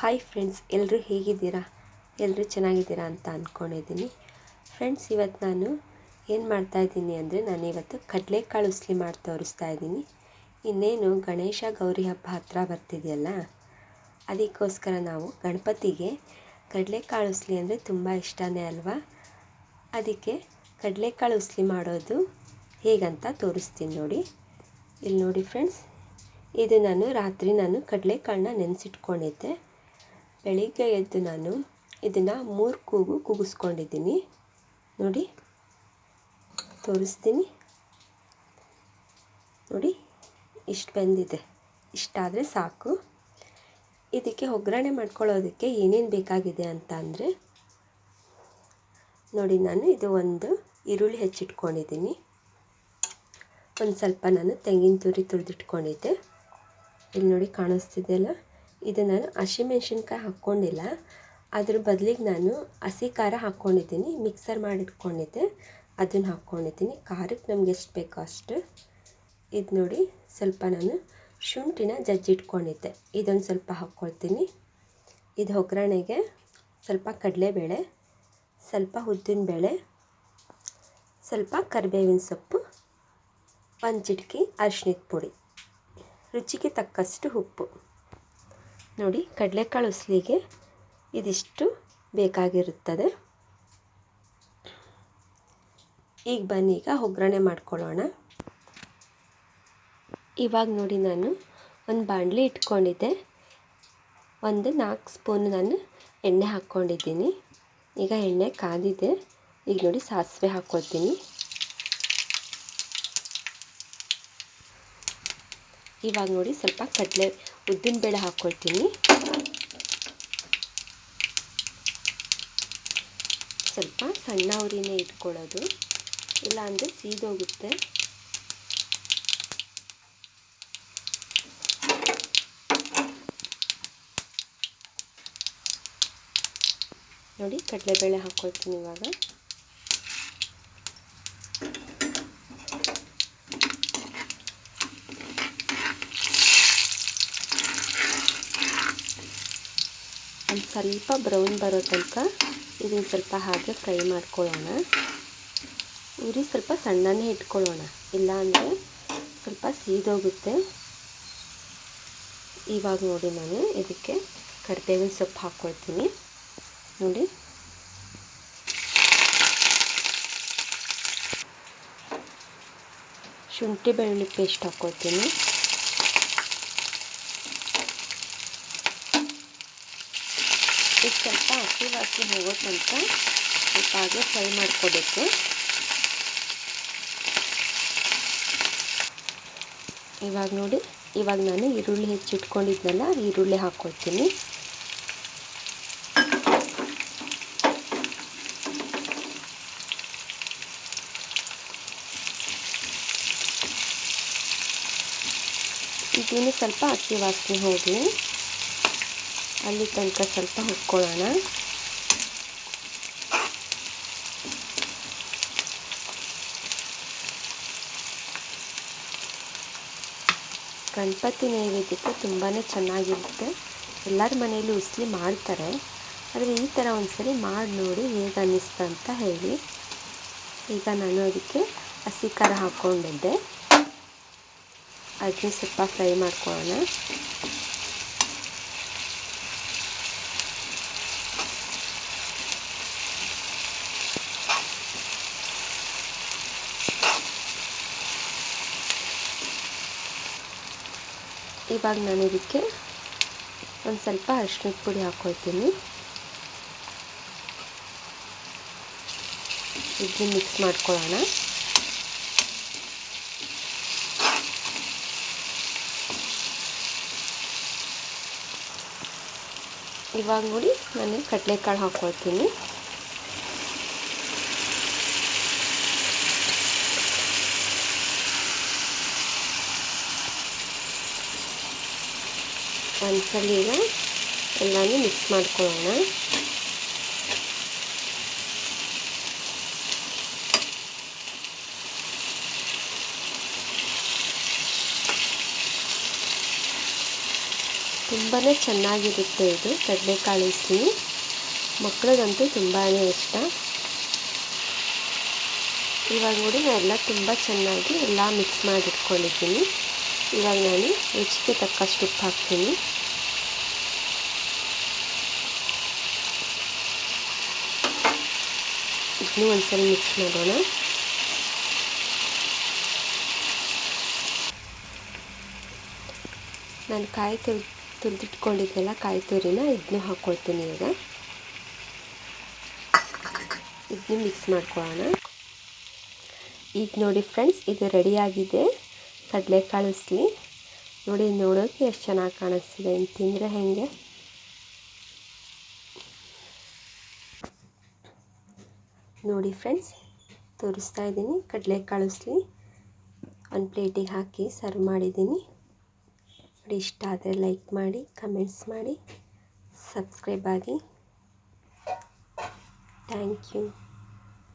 Hi friends ಎಲ್ಲರೂ ಹೇಗಿದ್ದೀರಾ? ಎಲ್ಲರೂ ಚೆನ್ನಾಗಿದ್ದೀರಾ ಅಂತ ಅಂದ್ಕೊಂಡಿದ್ದೀನಿ ಫ್ರೆಂಡ್ಸ್ ಇವತ್ತು ನಾನು ಏನು ಮಾಡ್ತಾಯಿದ್ದೀನಿ ಅಂದರೆ ನಾನು ಇವತ್ತು ಕಡಲೆಕಾಳು ಉಸ್ಲಿ ಮಾಡಿ ತೋರಿಸ್ತಾ ಇದ್ದೀನಿ. ಇನ್ನೇನು ಗಣೇಶ ಗೌರಿ ಹಬ್ಬ ಹತ್ತಿರ ಬರ್ತಿದೆಯಲ್ಲ, ಅದಕ್ಕೋಸ್ಕರ ನಾವು ಗಣಪತಿಗೆ ಕಡಲೆಕಾಳು ಉಸ್ಲಿ ಅಂದರೆ ತುಂಬ ಇಷ್ಟನೇ ಅಲ್ವಾ? ಅದಕ್ಕೆ ಕಡಲೆಕಾಳು ಉಸ್ಲಿ ಮಾಡೋದು ಹೇಗಂತ ತೋರಿಸ್ತೀನಿ ನೋಡಿ. ಇಲ್ಲಿ ನೋಡಿ ಫ್ರೆಂಡ್ಸ್ ಇದು ನಾನು ರಾತ್ರಿ ನಾನು ಕಡಲೆಕಾಳನ್ನ ನೆನೆಸಿಟ್ಕೊಂಡಿದ್ದೆ. ಬೆಳಿಗ್ಗೆ ಎದ್ದು ನಾನು ಇದನ್ನು ಮೂರು ಕೂಗು ಕೂಗಿಸ್ಕೊಂಡಿದ್ದೀನಿ. ನೋಡಿ, ತೋರಿಸ್ತೀನಿ. ನೋಡಿ, ಇಷ್ಟು ಬಂದಿದೆ. ಇಷ್ಟಾದರೆ ಸಾಕು. ಇದಕ್ಕೆ ಒಗ್ಗರಣೆ ಮಾಡ್ಕೊಳ್ಳೋದಕ್ಕೆ ಏನೇನು ಬೇಕಾಗಿದೆ ಅಂತ ಅಂದರೆ, ನೋಡಿ, ನಾನು ಇದು ಒಂದು ಈರುಳ್ಳಿ ಹೆಚ್ಚಿಟ್ಕೊಂಡಿದ್ದೀನಿ. ಒಂದು ಸ್ವಲ್ಪ ನಾನು ತೆಂಗಿನ ತುರಿ ತುರಿದಿಟ್ಕೊಂಡಿದ್ದೆ. ಇಲ್ಲಿ ನೋಡಿ ಕಾಣಿಸ್ತಿದೆಯಲ್ಲ ಇದು ನಾನು ಹಸಿಮೆಣ್ಸಿನ್ಕಾಯಿ ಹಾಕ್ಕೊಂಡಿಲ್ಲ. ಅದ್ರ ಬದಲಿಗೆ ನಾನು ಹಸಿ ಖಾರ ಹಾಕ್ಕೊಂಡಿದ್ದೀನಿ. ಮಿಕ್ಸರ್ ಮಾಡಿಟ್ಕೊಂಡಿದ್ದೆ. ಅದನ್ನು ಹಾಕ್ಕೊಂಡಿದ್ದೀನಿ. ಖಾರಕ್ಕೆ ನಮ್ಗೆ ಎಷ್ಟು ಬೇಕೋ ಅಷ್ಟು. ಇದು ನೋಡಿ ಸ್ವಲ್ಪ ನಾನು ಶುಂಠಿನ ಜಜ್ಜಿಟ್ಕೊಂಡಿದ್ದೆ. ಇದೊಂದು ಸ್ವಲ್ಪ ಹಾಕ್ಕೊಳ್ತೀನಿ. ಇದು ಒಗ್ಗರಣೆಗೆ ಸ್ವಲ್ಪ ಕಡಲೆಬೇಳೆ, ಸ್ವಲ್ಪ ಉದ್ದಿನಬೇಳೆ ಸ್ವಲ್ಪ ಕರಿಬೇವಿನ ಸೊಪ್ಪು, ಒಂದು ಚಿಟಕಿ ಅರಿಶಿನದ ಪುಡಿ. ರುಚಿಗೆ ತಕ್ಕಷ್ಟು ಉಪ್ಪು. ನೋಡಿ ಕಡಲೆಕಾಳು ಉಸ್ಲಿಗೆ ಇದಿಷ್ಟು ಬೇಕಾಗಿರುತ್ತದೆ. ಈಗ ಬನ್ನಿ, ಈಗ ಒಗ್ಗರಣೆ ಮಾಡ್ಕೊಳ್ಳೋಣ. ಇವಾಗ ನೋಡಿ ನಾನು ಒಂದು ಬಾಣಲಿ ಇಟ್ಕೊಂಡಿದ್ದೆ. ಒಂದು ನಾಲ್ಕು ಸ್ಪೂನ್ ನಾನು ಎಣ್ಣೆ ಹಾಕ್ಕೊಂಡಿದ್ದೀನಿ. ಈಗ ಎಣ್ಣೆ ಕಾದಿದೆ. ಈಗ ನೋಡಿ ಸಾಸಿವೆ ಹಾಕ್ಕೊಳ್ತೀನಿ. ಇವಾಗ ನೋಡಿ ಸ್ವಲ್ಪ ಕಡಲೆ ಉದ್ದಿನಬೇಳೆ ಹಾಕ್ಕೊಳ್ತೀನಿ. ಸ್ವಲ್ಪ ಸಣ್ಣ ಉರಿನೇ ಇಟ್ಕೊಳ್ಳೋದು. ಇಲ್ಲಾಂದರೆ ಸೀದೋಗುತ್ತೆ. ನೋಡಿ ಕಡಲೆಬೇಳೆ ಹಾಕ್ಕೊಳ್ತೀನಿ ಇವಾಗ. ಒಂದು ಸ್ವಲ್ಪ ಬ್ರೌನ್ ಬರೋ ತನಕ ಇದನ್ನು ಸ್ವಲ್ಪ ಹಾಗೆ ಫ್ರೈ ಮಾಡ್ಕೊಳ್ಳೋಣ. ಉರಿ ಸ್ವಲ್ಪ ಸಣ್ಣನೇ ಇಟ್ಕೊಳ್ಳೋಣ. ಇಲ್ಲಾಂದರೆ ಸ್ವಲ್ಪ ಸೀದೋಗುತ್ತೆ. ಇವಾಗ ನೋಡಿ ನಾನು ಇದಕ್ಕೆ ಕರಿಬೇವಿನ ಸೊಪ್ಪು ಹಾಕ್ಕೊಳ್ತೀನಿ. ನೋಡಿ. ಶುಂಠಿ ಬೆಳ್ಳುಳ್ಳಿ ಪೇಸ್ಟ್ ಹಾಕ್ಕೊಳ್ತೀನಿ. ಇದು ಸ್ವಲ್ಪ ಹಸಿ ವಾಸಿ ಹೋಗೋ ತನಕ ಸ್ವಲ್ಪ ಹಾಗೆ ಫ್ರೈ ಮಾಡ್ಕೋಬೇಕು. ಇವಾಗ ನೋಡಿ, ಇವಾಗ ನಾನು ಈರುಳ್ಳಿ ಹೆಚ್ಚಿಟ್ಕೊಂಡಿದ್ನಲ್ಲ ಈರುಳ್ಳಿ ಹಾಕ್ಕೊಳ್ತೀನಿ ಇದನ್ನು ಸ್ವಲ್ಪ ಅಕ್ಕಿ ವಾಸನೆ ಹೋಗಿ ಅಲ್ಲಿ ತನಕ ಸ್ವಲ್ಪ ಹುರ್ಕೊಳ್ಳೋಣ. ಗಣಪತಿ ನೈವೇದ್ಯಕ್ಕೆ ತುಂಬಾ ಚೆನ್ನಾಗಿರುತ್ತೆ. ಎಲ್ಲರ ಮನೆಯಲ್ಲೂ ಉಸ್ಲಿ ಮಾಡ್ತಾರೆ. ಆದರೆ ಈ ಥರ ಒಂದ್ಸರಿ ಮಾಡಿ ನೋಡಿ ಹೇಗೆ ಅನ್ನಿಸ್ತು ಅಂತ ಹೇಳಿ. ಈಗ ನಾನು ಅದಕ್ಕೆ ಹಸಿ ಖಾರ ಹಾಕ್ಕೊಂಡಿದ್ದೆ. ಅದನ್ನ ಸ್ವಲ್ಪ ಫ್ರೈ ಮಾಡ್ಕೊಳ್ಳೋಣ. ಇವಾಗ ನಾನು ಇದಕ್ಕೆ ಒಂದು ಸ್ವಲ್ಪ ಅರಿಶಿನದ ಪುಡಿ ಹಾಕ್ಕೊಳ್ತೀನಿ ಇದನ್ನ ಮಿಕ್ಸ್ ಮಾಡ್ಕೊಳ್ಳೋಣ. ಇವಾಗ ನೋಡಿ ನಾನು ಕಡಲೆಕಾಳು ಹಾಕ್ಕೊಳ್ತೀನಿ ಒಂದ್ಸಲ ಈಗ ಎಲ್ಲನೂ ಮಿಕ್ಸ್ ಮಾಡ್ಕೊಳ್ಳೋಣ. ತುಂಬಾ ಚೆನ್ನಾಗಿರುತ್ತೆ ಇದು, ಕಡಲೆಕಾಳು ಸಿಹಿ ಮಕ್ಕಳಿಗಂತೂ ತುಂಬಾ ಇಷ್ಟ. ಇವಾಗ ನೋಡಿ ನಾನು ಎಲ್ಲ ತುಂಬ ಚೆನ್ನಾಗಿ ಎಲ್ಲ ಮಿಕ್ಸ್ ಮಾಡಿ ಇಟ್ಕೊಂಡಿದ್ದೀನಿ ಇವಾಗ ನಾನು ರುಚಿಗೆ ತಕ್ಕಷ್ಟು ಉಪ್ಪು ಹಾಕ್ತೀನಿ. ಇನ್ನು ಒಂದ್ಸಲ ಮಿಕ್ಸ್ ಮಾಡೋಣ. ನಾನು ಕಾಯಿ ತುರಿ ತುರಿದಿಟ್ಕೊಂಡಿದ್ದೆಲ್ಲ ಕಾಯಿ ತುರಿನ ಇದನ್ನು ಹಾಕ್ಕೊಳ್ತೀನಿ ಈಗ ಇದನ್ನು ಮಿಕ್ಸ್ ಮಾಡ್ಕೊಳ್ಳೋಣ. ಈಗ ನೋಡಿ ಫ್ರೆಂಡ್ಸ್ ಇದು ರೆಡಿಯಾಗಿದೆ ಕಡಲೆಕಾಳು ಉಸ್ಲಿ ನೋಡಿ, ನೋಡೋಕೆ ಎಷ್ಟು ಚೆನ್ನಾಗಿ ಕಾಣಿಸ್ತಿದೆ. ಅಂತ ತಿಂದರೆ ಹೇಗೆ? ನೋಡಿ ಫ್ರೆಂಡ್ಸ್, ತೋರಿಸ್ತಾ ಇದ್ದೀನಿ. ಕಡಲೆಕಾಳು ಉಸ್ಲಿ ಒಂದು ಪ್ಲೇಟಿಗೆ ಹಾಕಿ ಸರ್ವ್ ಮಾಡಿದ್ದೀನಿ. ನೋಡಿ, ಇಷ್ಟ ಆದರೆ ಲೈಕ್ ಮಾಡಿ, ಕಮೆಂಟ್ಸ್ ಮಾಡಿ, ಸಬ್ಸ್ಕ್ರೈಬ್ ಆಗಿ. Thank you.